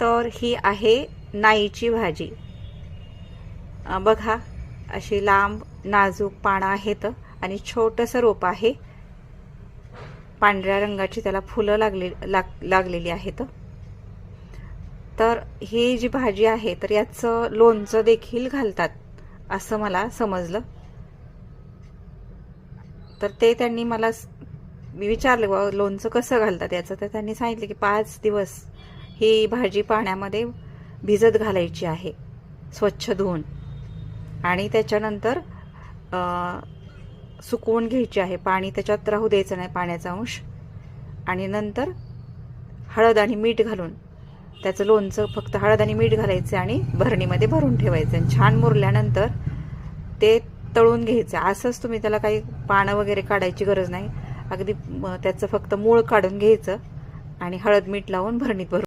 तर ही आहे नाईची भाजी. बघा अशी लांब नाजूक पानं आहेत आणि छोटंसं रोप आहे. पांढऱ्या रंगाची त्याला फुलं लागले लाग लागलेली आहेत. तर ही जी भाजी आहे तर याचं लोणचं देखील घालतात असं मला समजलं. तर ते त्यांनी मला मी विचारलं बा लोणचं कसं घालतात? याचं तर त्यांनी सांगितलं की पाच दिवस ही भाजी पाण्यामध्ये भिजत घालायची आहे. स्वच्छ धुवून. आणि त्याच्यानंतर सुकवून घ्यायची आहे. पाणी त्याच्यात राहू द्यायचं नाही पाण्याचा अंश. आणि नंतर हळद आणि मीठ घालून. त्याचं लोणचं फक्त हळद आणि मीठ घालायचं आणि भरणीमध्ये भरून ठेवायचं. आणि छान मुरल्यानंतर ते तळून घ्यायचं. असंच तुम्ही त्याला काही पानं वगैरे काढायची गरज नाही. अगदी त्याचं फक्त मूळ काढून घ्यायचं आणि हळद मीठ लावून भरणीत भरून